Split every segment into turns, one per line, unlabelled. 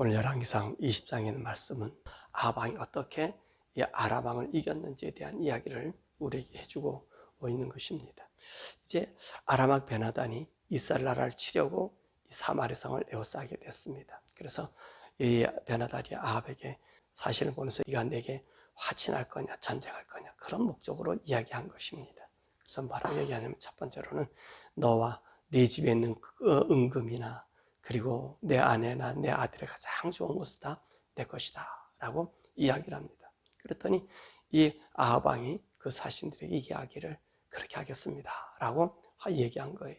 오늘 열왕기상 20장에 있는 말씀은 아방이 어떻게 이 아라방을 이겼는지에 대한 이야기를 우리에게 해주고 있는 것입니다. 이제 아라막 베나단이 나라를 치려고 이 사마리 성을 에워싸게 됐습니다. 그래서 이 베나단이 아합에게 사실을 보면서 네가 내게 화친할 거냐 전쟁할 거냐 그런 목적으로 이야기한 것입니다. 그래서 뭐라고 얘기하냐면 첫 번째로는 너와 내 집에 있는 그 은금이나 그리고 내 아내나 내 아들의 가장 좋은 것은 다 내 것이다 라고 이야기를 합니다. 그랬더니 이 아하방이 그 사신들에게 이야기를 그렇게 하겠습니다 라고 얘기한 거예요.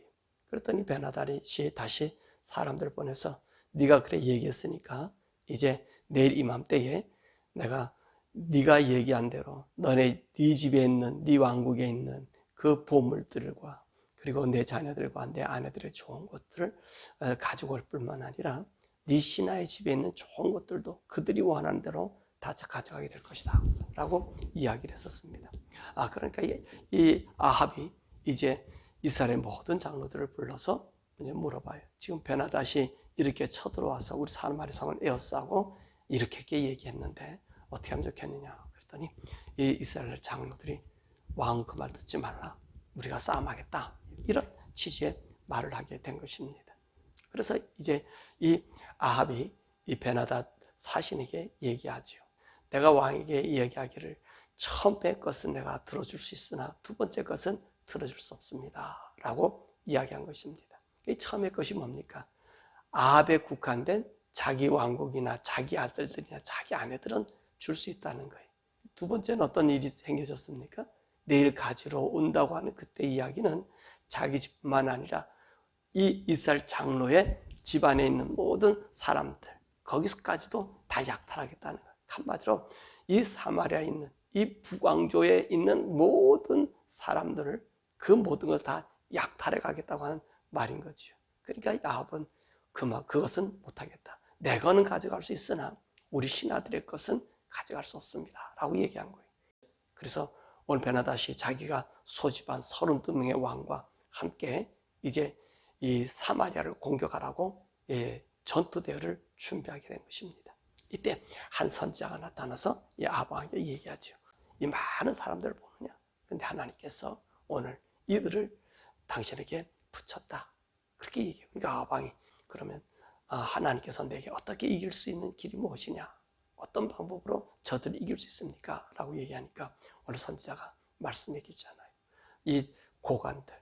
그랬더니 베나다리 씨 다시 사람들 보내서 네가 그래 얘기했으니까 이제 내일 이맘때에 내가 네가 얘기한 대로 너네 네 집에 있는 네 왕국에 있는 그 보물들과 그리고 내 자녀들과 내 아내들의 좋은 것들을 어, 가지고 올 뿐만 아니라 네 신하의 집에 있는 좋은 것들도 그들이 원하는 대로 다 가져가게 될 것이다 라고 이야기를 했었습니다. 아 그러니까 이, 이 아합이 이제 이스라엘 모든 장로들을 불러서 이제 물어봐요. 지금 베나다시 이렇게 쳐들어와서 우리 사마리 성을 에워싸고 이렇게 얘기했는데 어떻게 하면 좋겠느냐? 그랬더니 이 이스라엘 장로들이 왕 그 말 듣지 말라 우리가 싸움하겠다 이런 취지의 말을 하게 된 것입니다. 그래서 이제 이 아합이 이 베나다 사신에게 얘기하지요. 내가 왕에게 얘기하기를 처음의 것은 내가 들어줄 수 있으나 두 번째 것은 들어줄 수 없습니다. 라고 이야기한 것입니다. 이 처음의 것이 뭡니까? 아합에 국한된 자기 왕국이나 자기 아들들이나 자기 아내들은 줄 수 있다는 거예요. 두 번째는 어떤 일이 생겨졌습니까? 내일 가지러 온다고 하는 그때 이야기는 자기 집만 아니라 이 이스라엘 장로의 집안에 있는 모든 사람들 거기서까지도 다 약탈하겠다는 거예요. 한마디로 이 사마리아에 있는 이 북왕조에 있는 모든 사람들을 그 모든 것을 다 약탈해 가겠다고 하는 말인 거지요. 그러니까 야합은 그만 그것은 못하겠다. 내 거는 가져갈 수 있으나 우리 신하들의 것은 가져갈 수 없습니다. 라고 얘기한 거예요. 그래서 오늘 베나다시 자기가 소집한 32명의 왕과 함께 이제 이 사마리아를 공격하라고 예, 전투 대회를 준비하게 된 것입니다. 이때 한 선지자가 나타나서 이 아방에게 얘기하죠. 이 많은 사람들을 보느냐? 근데 하나님께서 오늘 이들을 당신에게 붙였다. 그렇게 얘기해요. 그러니까 아방이 그러면 아, 하나님께서 내게 어떻게 이길 수 있는 길이 무엇이냐? 어떤 방법으로 저들을 이길 수 있습니까? 라고 얘기하니까 오늘 선지자가 말씀해 주잖아요. 이 고관들,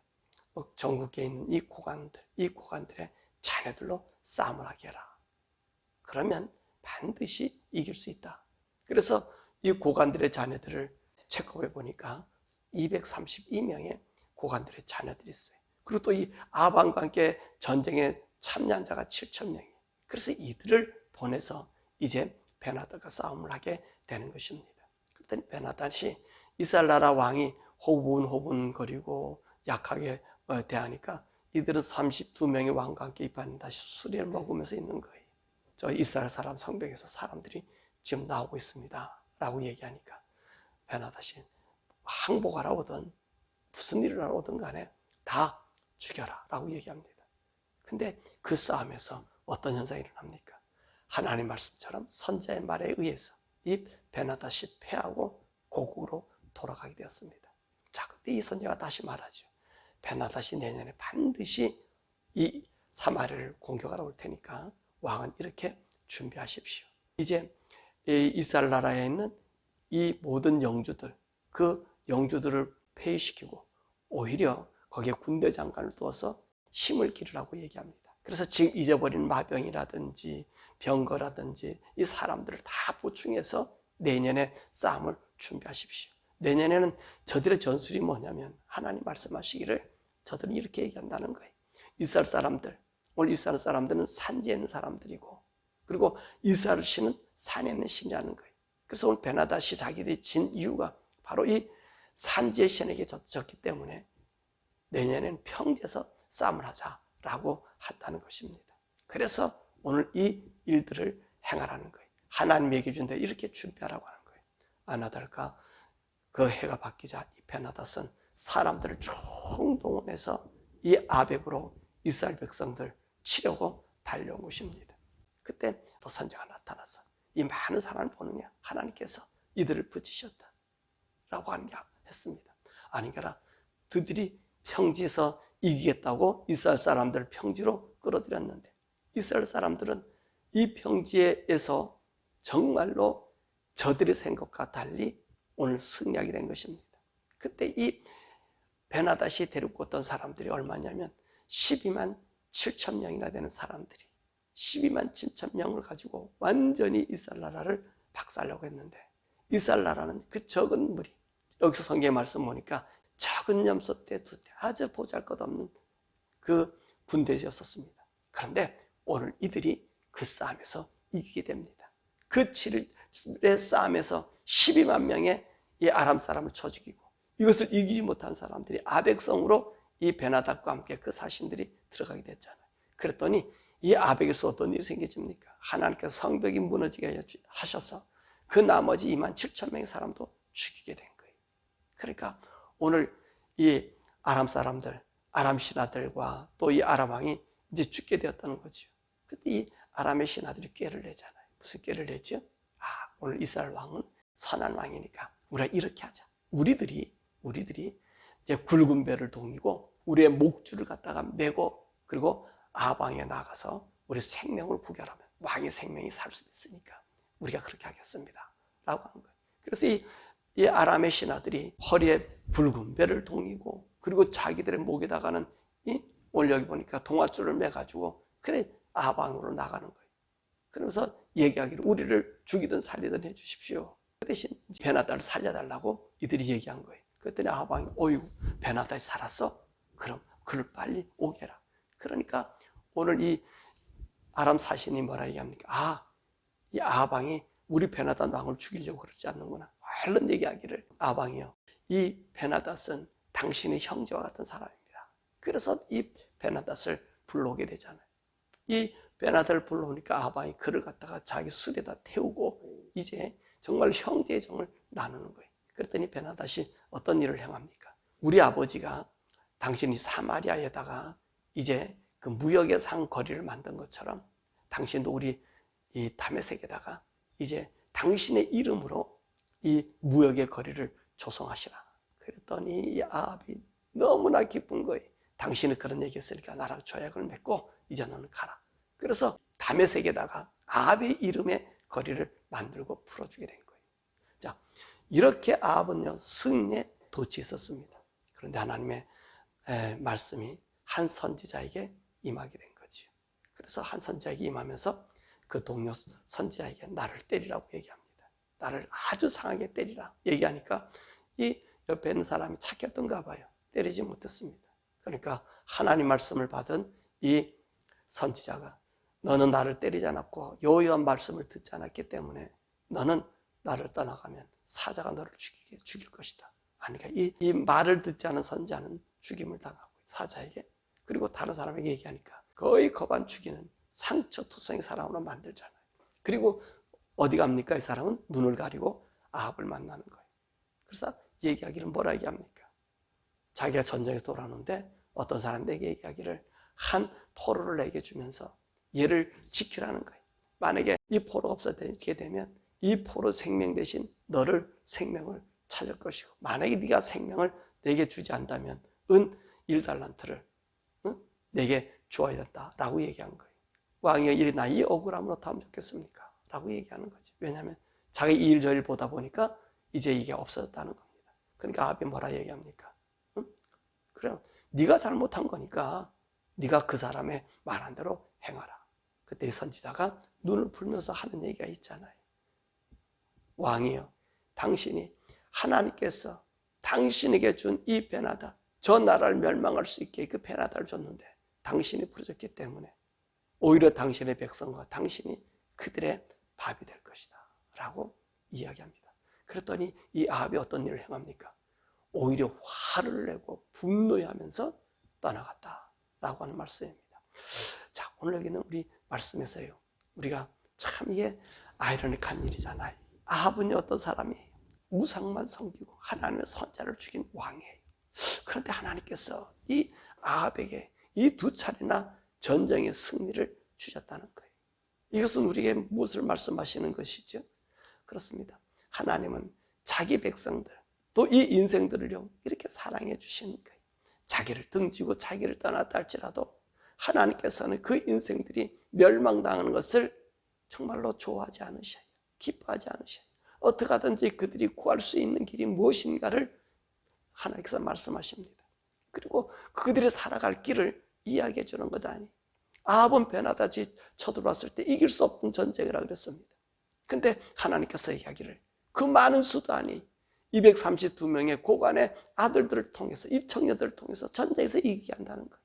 어, 전국에 있는 이 고관들, 이 고관들의 자녀들로 싸움을 하게 해라. 그러면 반드시 이길 수 있다. 그래서 이 고관들의 자녀들을 체크해 보니까 232명의 고관들의 자녀들이 있어요. 그리고 또 이 아방과 함께 전쟁에 참여한 자가 7천 명이에요. 그래서 이들을 보내서 이제 베나다가 싸움을 하게 되는 것입니다. 그랬더니 베나다시 이스라엘 나라 왕이 호분호분거리고 약하게 어, 대하니까 이들은 32명의 왕과 함께 입안에 다시 수리를 먹으면서 있는 거예요. 저 이스라엘 사람 성벽에서 사람들이 지금 나오고 있습니다. 라고 얘기하니까 베나다시 항복하라 오든 무슨 일을 하러 오든 간에 다 죽여라 라고 얘기합니다. 근데 그 싸움에서 어떤 현상이 일어납니까? 하나님 말씀처럼 선자의 말에 의해서 이 베나다시 패하고 고국으로 돌아가게 되었습니다. 자, 그때 이 선자가 다시 말하죠. 베나다시 내년에 반드시 이 사마리를 공격하러 올 테니까 왕은 이렇게 준비하십시오. 이제 이스라엘 나라에 있는 이 모든 영주들, 그 영주들을 폐위시키고 오히려 거기에 군대 장관을 두어서 힘을 기르라고 얘기합니다. 그래서 지금 잊어버린 마병이라든지 병거라든지 이 사람들을 다 보충해서 내년에 싸움을 준비하십시오. 내년에는 저들의 전술이 뭐냐면 하나님 말씀하시기를 저들은 이렇게 얘기한다는 거예요. 이스라엘 사람들, 오늘 이스라엘 사람들은 산지에 있는 사람들이고 그리고 이스라엘 신은 산에 있는 신이라는 거예요. 그래서 오늘 베나다시 자기들이 진 이유가 바로 이 산지의 신에게 졌기 때문에 내년에는 평지에서 싸움을 하자 라고 한다는 것입니다. 그래서 오늘 이 일들을 행하라는 거예요. 하나님의 기준대 이렇게 준비하라고 하는 거예요. 아나달까 그 해가 바뀌자 이 베나닷은 사람들을 총동원해서 이 아벡으로 이스라엘 백성들 치려고 달려온 것입니다. 그때 또 선자가 나타나서 이 많은 사람을 보느냐 하나님께서 이들을 붙이셨다 라고 하는 게 했습니다. 아니니까 그들이 평지에서 이기겠다고 이스라엘 사람들을 평지로 끌어들였는데 이스라엘 사람들은 이 평지에서 정말로 저들의 생각과 달리 오늘 승리하게 된 것입니다. 그때 이 베나다시 데리고 왔던 사람들이 얼마냐면 12만 7천 명이나 되는 사람들이 12만 7천 명을 가지고 완전히 이스라엘 나라를 박살려고 했는데 이스라엘 나라는 그 적은 무리 여기서 성경에 말씀 보니까 작은 염소 때두때 아주 보잘것없는 그 군대였었습니다. 그런데 오늘 이들이 그 싸움에서 이기게 됩니다. 그 7일의 싸움에서 12만 명의 이 아람 사람을 쳐 죽이고 이것을 이기지 못한 사람들이 아벡성으로 이 베나닥과 함께 그 사신들이 들어가게 됐잖아요. 그랬더니 이 아벡에서 어떤 일이 생겨집니까? 하나님께서 성벽이 무너지게 하셔서 그 나머지 2만 7천 명의 사람도 죽이게 된 거예요. 그러니까 오늘 이 아람 사람들, 아람 신하들과 또 이 아람 왕이 이제 죽게 되었다는 거죠. 그때 이 아람의 신하들이 꾀를 내잖아요. 무슨 꾀를 내죠? 아, 오늘 이스라엘 왕은 선한 왕이니까 우리가 이렇게 하자. 우리들이 우리들이 이제 굵은 배를 동이고 우리의 목줄을 갖다가 메고 그리고 아방에 나가서 우리 생명을 구결하면 왕의 생명이 살 수 있으니까 우리가 그렇게 하겠습니다. 라고 하는 거예요. 그래서 이, 이 아람의 신하들이 허리에 붉은 배를 동이고 그리고 자기들의 목에다가는 이 오늘 여기 보니까 동아줄을 매가지고 그래 아방으로 나가는 거예요. 그러면서 얘기하기를 우리를 죽이든 살리든 해주십시오. 그 대신 베나다를 살려달라고 이들이 얘기한 거예요. 그랬더니 아방이 어이구 베나다이 살았어? 그럼 그를 빨리 오게 해라. 그러니까 오늘 이 아람 사신이 뭐라 얘기합니까? 아, 이 아방이 우리 베나다 왕을 죽이려고 그러지 않는구나. 얼른 얘기하기를 아방이요. 이 베나닷은 당신의 형제와 같은 사람입니다. 그래서 이 베나닷을 불러오게 되잖아요. 이 베나닷을 불러오니까 아방이 그를 갖다가 자기 술에다 태우고 이제 정말 형제의 정을 나누는 거예요. 그랬더니 베나닷이 어떤 일을 행합니까? 우리 아버지가 당신이 사마리아에다가 이제 그 무역의 상거리를 만든 것처럼 당신도 우리 이 다메섹에다가 이제 당신의 이름으로 이 무역의 거리를 조성하시라. 그랬더니 이 아합이 너무나 기쁜 거예요. 당신은 그런 얘기 했으니까 나랑 조약을 맺고 이제 너는 가라. 그래서 다메섹에다가 아합의 이름의 거리를 만들고 풀어주게 된 거예요. 자, 이렇게 아합은요, 승리에 도취했었습니다. 그런데 하나님의 말씀이 한 선지자에게 임하게 된 거지요. 그래서 한 선지자에게 임하면서 그 동료 선지자에게 나를 때리라고 얘기합니다. 나를 아주 상하게 때리라 얘기하니까 이 옆에 있는 사람이 착했던가 봐요. 때리지 못했습니다. 그러니까 하나님 말씀을 받은 이 선지자가 너는 나를 때리지 않았고 요요한 말씀을 듣지 않았기 때문에 너는 나를 떠나가면 사자가 너를 죽이게 죽일 것이다. 그러니까 이, 이 말을 듣지 않은 선지자는 죽임을 당하고 사자에게 그리고 다른 사람에게 얘기하니까 거의 거반 죽이는 상처투성의 사람으로 만들잖아요. 그리고 어디 갑니까? 이 사람은 눈을 가리고 아합을 만나는 거예요. 그래서 얘기하기를 뭐라 얘기합니까? 자기가 전쟁에 돌아오는데 어떤 사람에게 얘기하기를 한 포로를 내게 주면서 얘를 지키라는 거예요. 만약에 이 포로가 없어지게 되면 이 포로 생명 대신 너를 생명을 찾을 것이고 만약에 네가 생명을 내게 주지 않다면 은 1달란트를 응? 내게 주어야 된다라고 얘기한 거예요. 왕이 이나 이 어떻게 하면 좋겠습니까? 라고 얘기하는 거지. 왜냐하면 자기 일저일 보다 보니까 이제 이게 없어졌다는 겁니다. 그러니까 아비 뭐라 얘기합니까? 응? 그래 네가 잘못한 거니까 네가 그 사람의 말한 대로 행하라. 그때 선지자가 눈을 풀면서 하는 얘기가 있잖아요. 왕이요. 당신이 하나님께서 당신에게 준 이 베나다 저 나라를 멸망할 수 있게 그 베나다를 줬는데 당신이 부르셨기 때문에 오히려 당신의 백성과 당신이 그들의 밥이 될 것이다. 라고 이야기합니다. 그랬더니 이 아합이 어떤 일을 행합니까? 오히려 화를 내고 분노하면서 떠나갔다. 라고 하는 말씀입니다. 자, 오늘 여기는 우리 말씀에서요. 우리가 참 이게 아이러니한 일이잖아요. 아합은 어떤 사람이에요? 우상만 섬기고 하나님의 선자를 죽인 왕이에요. 그런데 하나님께서 이 아합에게 이 두 차례나 전쟁의 승리를 주셨다는 거예요. 이것은 우리에게 무엇을 말씀하시는 것이죠? 그렇습니다. 하나님은 자기 백성들, 또 이 인생들을요, 이렇게 사랑해 주시는 거예요. 자기를 등지고 자기를 떠났다 할지라도 하나님께서는 그 인생들이 멸망당하는 것을 정말로 좋아하지 않으셔요. 기뻐하지 않으셔요. 어떻게 하든지 그들이 구할 수 있는 길이 무엇인가를 하나님께서 말씀하십니다. 그리고 그들이 살아갈 길을 이야기해 주는 것 아니. 아합은 베나다지 쳐들어왔을 때 이길 수 없는 전쟁이라 그랬습니다. 근데 하나님께서 이야기를 그 많은 아니 232명의 고관의 아들들을 통해서 이 청년들을 통해서 전쟁에서 이기게 한다는 거예요.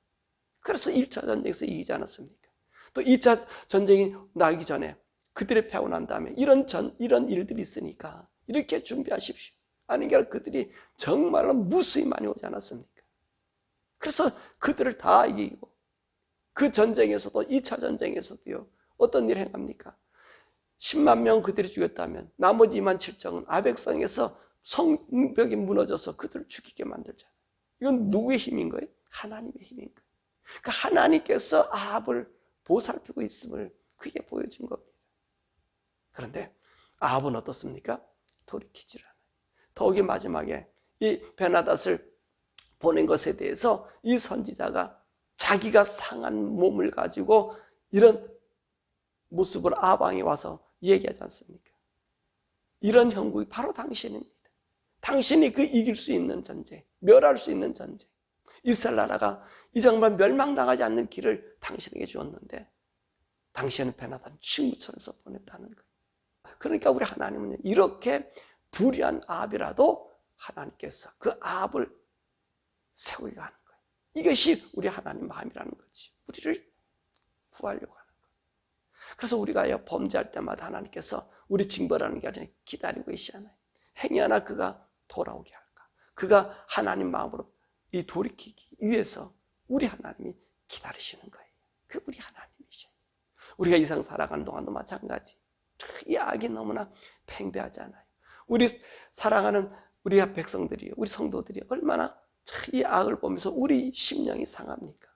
그래서 1차 전쟁에서 이기지 않았습니까? 또 2차 전쟁이 나기 전에 그들의 패고 난 다음에 이런 전 이런 일들이 있으니까 이렇게 준비하십시오. 아니 게 그들이 정말로 무수히 많이 오지 않았습니까? 그래서 그들을 다 이기고 그 전쟁에서도 2차 전쟁에서도요. 어떤 일을 행합니까? 10만 명 그들이 죽였다면 나머지 2만 7천은 아백성에서 성벽이 무너져서 그들을 죽이게 만들잖아요. 이건 누구의 힘인 거예요? 하나님의 힘인 거예요. 그 하나님께서 아합을 보살피고 있음을 그게 보여준 겁니다. 그런데 아합은 어떻습니까? 돌이키질 않아요. 더욱이 마지막에 이 베나닷을 보낸 것에 대해서 이 선지자가 자기가 상한 몸을 가지고 이런 모습을 아방에 와서 얘기하지 않습니까? 이런 형국이 바로 당신입니다. 당신이 그 이길 수 있는 전쟁, 멸할 수 있는 전쟁. 이스라엘 나라가 이 정말 멸망당하지 않는 길을 당신에게 주었는데 당신은 베나단 친구처럼 보냈다는 거예요. 그러니까 우리 하나님은 이렇게 불의한 아합이라도 하나님께서 그 아합을 세우려 하는. 이것이 우리 하나님 마음이라는 거지. 우리를 구하려고 하는 거예요. 그래서 우리가 범죄할 때마다 하나님께서 우리 징벌하는 게 아니라 기다리고 계시잖아요. 행위 하나 그가 돌아오게 할까? 그가 하나님 마음으로 이 돌이키기 위해서 우리 하나님이 기다리시는 거예요. 그 우리 하나님이셔. 우리가 이상 살아가는 동안도 마찬가지. 이 악이 너무나 팽배하잖아요. 우리 사랑하는 우리 백성들이, 우리 성도들이 얼마나 이 악을 보면서 우리 심령이 상합니까?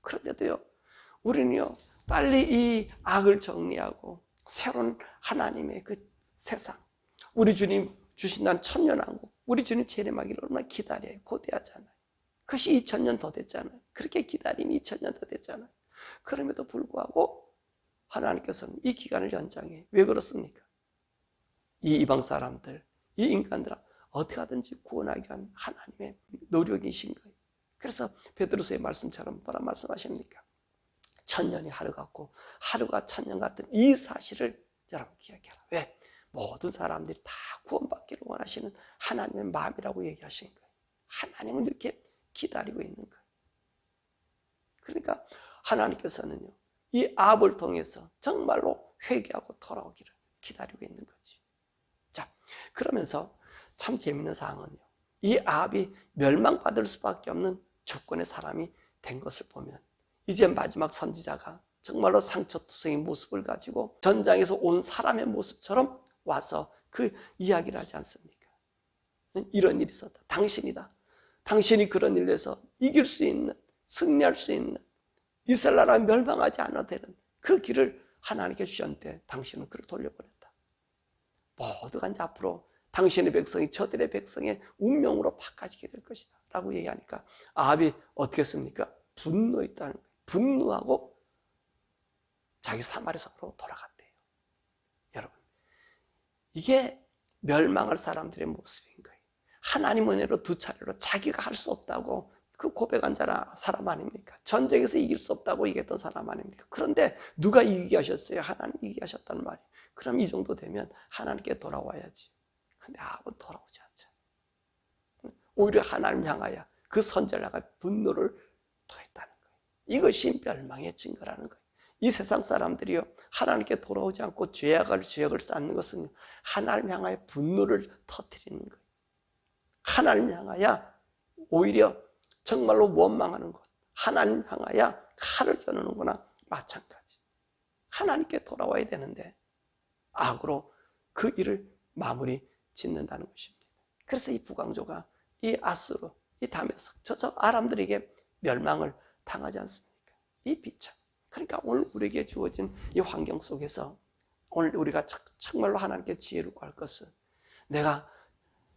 그런데도요, 우리는요, 빨리 이 악을 정리하고 새로운 하나님의 그 세상, 우리 주님 주신다는 천년왕국, 우리 주님 재림하기를 얼마나 기다려요. 고대하잖아요. 그것이 2000년 더 됐잖아요. 그렇게 기다림이 2000년 더 됐잖아요. 그럼에도 불구하고 하나님께서는 이 기간을 연장해. 왜 그렇습니까? 이 이방 사람들, 이 인간들 어떻게 하든지 구원하기 위한 하나님의 노력이신 거예요. 그래서 베드로서의 말씀처럼 뭐라 말씀하십니까? 천년이 하루 같고 하루가 천년 같은 이 사실을 여러분 기억해라. 왜? 모든 사람들이 다 구원받기를 원하시는 하나님의 마음이라고 얘기하신 거예요. 하나님은 이렇게 기다리고 있는 거예요. 그러니까 하나님께서는요, 이 압을 통해서 정말로 회개하고 돌아오기를 기다리고 있는 거지. 자, 그러면서 참 재밌는 사항은요, 이 압이 멸망받을 수밖에 없는 조건의 사람이 된 것을 보면, 이제 마지막 선지자가 정말로 상처투성의 모습을 가지고 전장에서 온 사람의 모습처럼 와서 그 이야기를 하지 않습니까? 이런 일이 있었다. 당신이다. 당신이 그런 일을 해서 이길 수 있는, 승리할 수 있는, 이스라엘 나라 멸망하지 않아도 되는 그 길을 하나님께 주셨는데 당신은 그를 돌려보냈다. 모두가 이제 앞으로 당신의 백성이 저들의 백성의 운명으로 바꿔지게 될 것이다. 라고 얘기하니까 아합이 어떻게 했습니까? 분노했다는 거예요. 분노하고 자기 사마리산으로 돌아갔대요. 여러분, 이게 멸망할 사람들의 모습인 거예요. 하나님 은혜로 두 차례로 자기가 할 수 없다고 그 고백한 자라 사람 아닙니까? 전쟁에서 이길 수 없다고 얘기했던 사람 아닙니까? 그런데 누가 이기게 하셨어요? 하나님 이기게 하셨단 말이에요. 그럼 이 정도 되면 하나님께 돌아와야지. 근데 아합은 돌아오지 않죠. 오히려 하나님 향하여 그 선제를 향하 분노를 토했다는 거예요. 이것이 멸망의 증거라는 거예요. 이 세상 사람들이요 하나님께 돌아오지 않고 죄악을 죄악을 쌓는 것은 하나님 향하여 분노를 터뜨리는 거예요. 하나님 향하여 오히려 정말로 원망하는 것, 하나님 향하여 칼을 겨누는 거나 마찬가지. 하나님께 돌아와야 되는데 악으로 그 일을 마무리 짓는다는 것입니다. 그래서 이 부강조가 이 아수르, 이 다메섹, 저저 아람들에게 멸망을 당하지 않습니까? 이 비참. 그러니까 오늘 우리에게 주어진 이 환경 속에서 오늘 우리가 참- 정말로 하나님께 지혜를 구할 것은 내가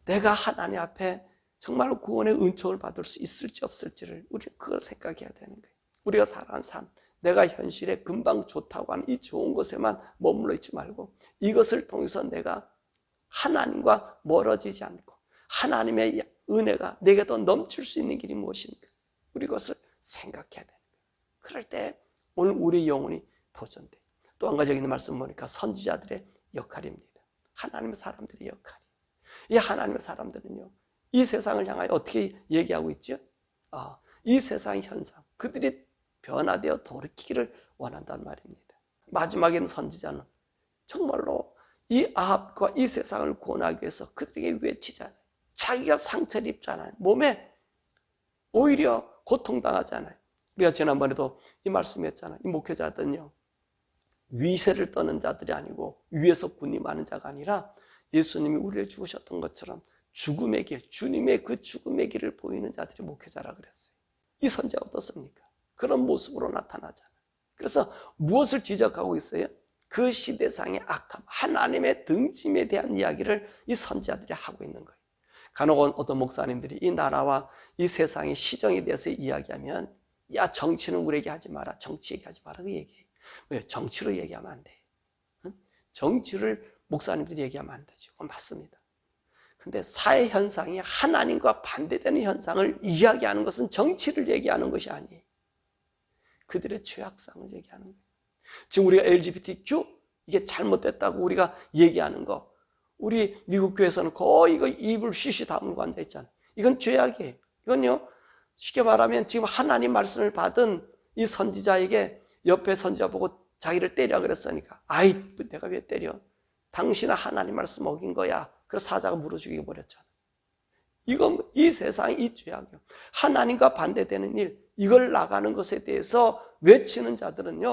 내가 하나님 앞에 정말로 구원의 은총을 받을 수 있을지 없을지를 우리 그거 생각해야 되는 거예요. 우리가 살아가는 삶, 내가 현실에 금방 좋다고 하는 이 좋은 것에만 머물러 있지 말고 이것을 통해서 내가 하나님과 멀어지지 않고 하나님의 은혜가 내게 더 넘칠 수 있는 길이 무엇인가? 우리 그것을 생각해야 되는 거예요. 그럴 때 오늘 우리 영혼이 보존돼. 또 한 가지 있는 말씀 보니까 선지자들의 역할입니다. 하나님의 사람들의 역할이. 이 하나님의 사람들은요, 이 세상을 향하여 어떻게 얘기하고 있죠? 아, 이 세상 현상, 그들이 변화되어 돌이키기를 원한단 말입니다. 마지막에는 선지자는 정말로 이 아합과 이 세상을 구원하기 위해서 그들에게 외치잖아요. 자기가 상처를 입잖아요. 몸에 오히려 고통당하잖아요. 우리가 지난번에도 이 말씀했잖아요. 이 목회자들은요. 위세를 떠는 자들이 아니고 위에서 군림하는 자가 아니라 예수님이 우리를 죽으셨던 것처럼 죽음의 길, 주님의 그 죽음의 길을 보이는 자들이 목회자라 그랬어요. 이 선지가 어떻습니까? 그런 모습으로 나타나잖아요. 그래서 무엇을 지적하고 있어요? 그 시대상의 악함, 하나님의 등짐에 대한 이야기를 이 선지자들이 하고 있는 거예요. 간혹 어떤 목사님들이 이 나라와 이 세상의 시정에 대해서 이야기하면 야 정치는 우리에게 하지 마라, 정치 얘기하지 마라 그 얘기해요. 왜? 정치로 얘기하면 안 돼. 응? 정치를 목사님들이 얘기하면 안 되죠. 그건 맞습니다. 근데 사회 현상이 하나님과 반대되는 현상을 이야기하는 것은 정치를 얘기하는 것이 아니에요. 그들의 죄악상을 얘기하는 거예요. 지금 우리가 LGBTQ 이게 잘못됐다고 우리가 얘기하는 거 우리 미국 교회에서는 거의 이거 입을 쉬쉬 다물고 앉아 있잖아요. 이건 죄악이에요. 이건요 쉽게 말하면 지금 하나님 말씀을 받은 이 선지자에게 옆에 선지자 보고 자기를 때려 그랬으니까 아이 내가 왜 때려? 당신은 하나님 말씀 어긴 거야. 그래서 사자가 물어 죽이게 버렸잖아. 이건 이 세상이 이 죄악이요. 하나님과 반대되는 일, 이걸 나가는 것에 대해서 외치는 자들은요,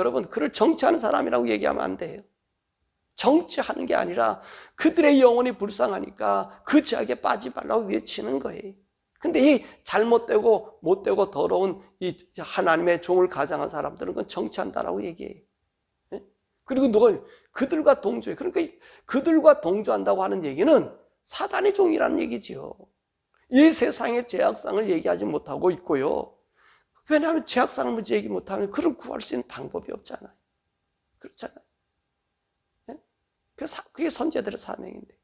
여러분, 그를 정치하는 사람이라고 얘기하면 안 돼요. 정치하는 게 아니라 그들의 영혼이 불쌍하니까 그 죄악에 빠지 말라고 외치는 거예요. 근데 이 잘못되고 못되고 더러운 이 하나님의 종을 가장한 사람들은 그건 정치한다라고 얘기해요. 예? 그리고 누가 그들과 동조해. 그러니까 그들과 동조한다고 하는 얘기는 사단의 종이라는 얘기지요. 이 세상의 죄악상을 얘기하지 못하고 있고요. 왜냐하면 죄악상을 문제 얘기 못하면 그를 구할 수 있는 방법이 없잖아요. 그렇잖아요. 예? 그게 선제들의 사명인데.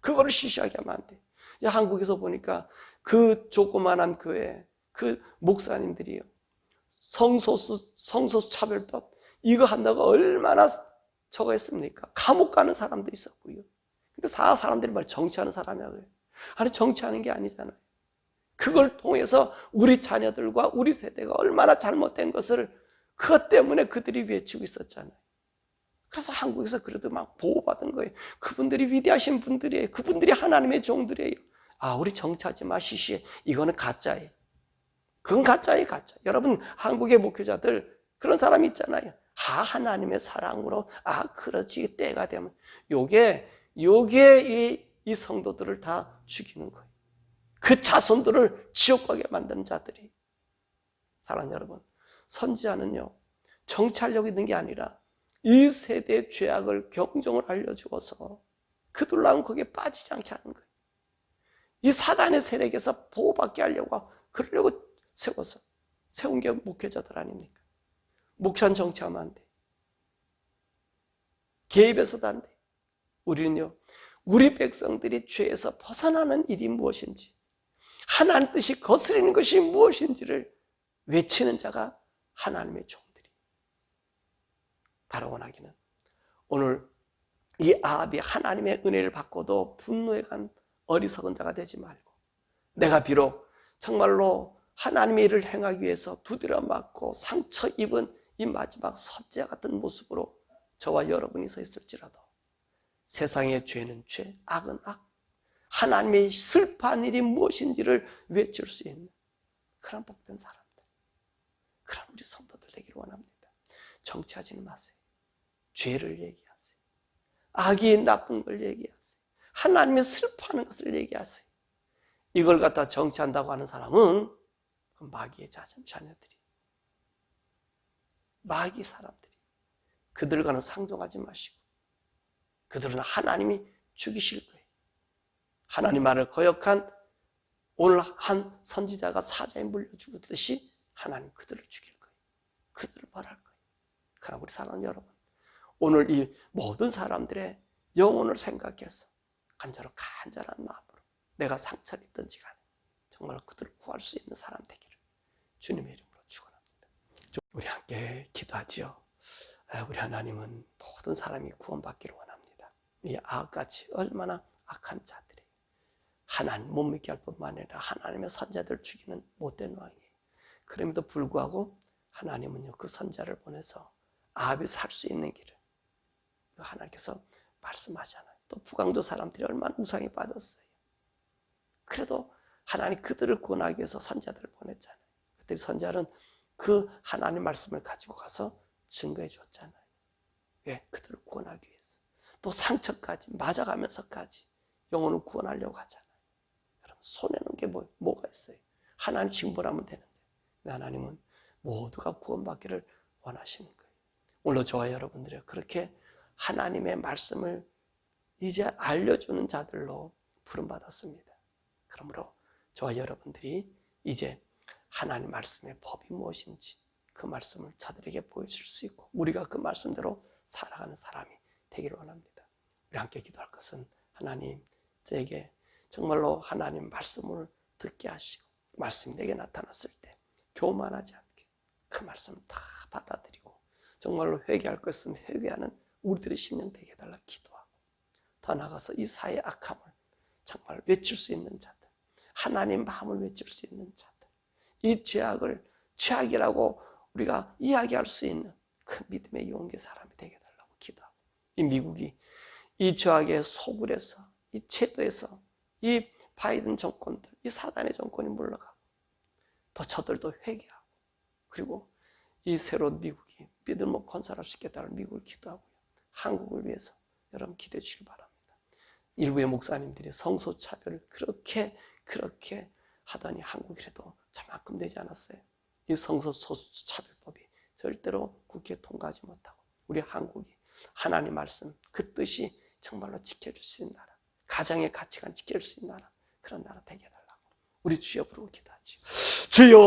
그거를 시시하게 하면 안 돼. 한국에서 보니까 그 조그만한 교회, 그 목사님들이요. 성소수, 성소수 차별법, 이거 한다고 얼마나 저거 했습니까? 감옥 가는 사람도 있었고요. 근데 다 사람들이 말 정치하는 사람이야 그래요. 아니 정치하는 게 아니잖아요. 그걸 통해서 우리 자녀들과 우리 세대가 얼마나 잘못된 것을 그것 때문에 그들이 외치고 있었잖아요. 그래서 한국에서 그래도 막 보호받은 거예요. 그분들이 위대하신 분들이에요. 그분들이 하나님의 종들이에요. 아, 우리 정치하지 마시시. 이거는 가짜예요. 그건 가짜예요, 가짜. 여러분, 한국의 목회자들 그런 사람이 있잖아요. 아, 하나님의 사랑으로, 아, 그렇지, 때가 되면. 요게, 요게 이, 이 성도들을 다 죽이는 거예요. 그 자손들을 지옥 가게 만드는 자들이. 사랑 여러분, 선지자는요, 정치하려고 있는 게 아니라 이 세대의 죄악을 경종을 알려주어서 그들랑 거기에 빠지지 않게 하는 거예요. 이 사단의 세력에서 보호받게 하려고, 그러려고 세워서, 세운 게 목회자들 아닙니까? 목찬 정치하면 안 돼. 개입해서도 안 돼. 우리는요, 우리 백성들이 죄에서 벗어나는 일이 무엇인지, 하나님 뜻이 거스리는 것이 무엇인지를 외치는 자가 하나님의 종들이. 바로 원하기는 오늘 이 아합이 하나님의 은혜를 받고도 분노에 간 어리석은 자가 되지 말고, 내가 비록 정말로 하나님의 일을 행하기 위해서 두드려 맞고 상처 입은 이 마지막 선지자 같은 모습으로 저와 여러분이 서 있을지라도 세상의 죄는 죄, 악은 악, 하나님의 슬퍼한 일이 무엇인지를 외칠 수 있는 그런 복된 사람들, 그런 우리 성도들 되기를 원합니다. 정치하지는 마세요. 죄를 얘기하세요. 악이 나쁜 걸 얘기하세요. 하나님의 슬퍼하는 것을 얘기하세요. 이걸 갖다 정치한다고 하는 사람은 그 마귀의 자녀들이. 마귀 사람들이 그들과는 상종하지 마시고 그들은 하나님이 죽이실 거예요. 하나님 말을 거역한 오늘 한 선지자가 사자에 물려 죽었듯이 하나님 그들을 죽일 거예요. 그들을 벌할 거예요. 그러나 우리 사랑하는 여러분, 오늘 이 모든 사람들의 영혼을 생각해서 간절한 간절한 마음으로 내가 상처를 있든지 간에 정말 그들을 구할 수 있는 사람 되기를 주님의 이름으로 축원합니다. 우리 함께 기도하지요. 아, 우리 하나님은 모든 사람이 구원받기를 원합니다. 이 아합같이 얼마나 악한 자들이 하나님 못 믿게 할 뿐만 아니라 하나님의 선자들 죽이는 못된 왕이에요. 그럼에도 불구하고 하나님은요 그 선자를 보내서 아합이 살 수 있는 길을 하나님께서 말씀하잖아요. 또 북왕도 사람들이 얼마나 우상에 빠졌어요. 그래도 하나님 그들을 구원하기 위해서 선자들을 보냈잖아요. 그때 선자는 그 하나님 말씀을 가지고 가서 증거해 줬잖아요. 왜? 그들을 구원하기 위해서. 또 상처까지 맞아가면서까지 영혼을 구원하려고 하잖아요. 손해는 게 뭐, 뭐가 있어요? 하나님 징벌하면 되는데 하나님은 모두가 구원받기를 원하시는 거예요. 오늘 저와 여러분들이 그렇게 하나님의 말씀을 이제 알려주는 자들로 부름받았습니다. 그러므로 저와 여러분들이 이제 하나님 말씀의 법이 무엇인지 그 말씀을 저들에게 보여줄 수 있고 우리가 그 말씀대로 살아가는 사람이 되기를 원합니다. 우리 함께 기도할 것은 하나님 저에게 정말로 하나님 말씀을 듣게 하시고 말씀이 내게 나타났을 때 교만하지 않게 그 말씀을 다 받아들이고 정말로 회개할 것은 회개하는 우리들의 심령 되게 해달라 기도하고 더 나아가서 이 사회의 악함을 정말 외칠 수 있는 자들 하나님 마음을 외칠 수 있는 자들 이 죄악을 죄악이라고 우리가 이야기할 수 있는 그 믿음의 용기 사람이 되게 해달라고 기도하고 이 미국이 이 죄악의 소굴에서 이 제도에서 이 바이든 정권들 이 사단의 정권이 물러가고 또 저들도 회개하고 그리고 이 새로운 미국이 믿음을 건설할 수 있겠다는 미국을 기도하고요. 한국을 위해서 여러분 기도해 주시기 바랍니다. 일부의 목사님들이 성소 차별을 그렇게 그렇게 하더니 한국이라도 저만큼 되지 않았어요. 이 성소 소수 차별법이 절대로 국회에 통과하지 못하고 우리 한국이 하나님 말씀 그 뜻이 정말로 지켜줄 수 있는 나라 가정의 가치관 지켜줄 수 있는 나라 그런 나라 되게 해달라고 우리 주여 부르고 기도하지요. 주여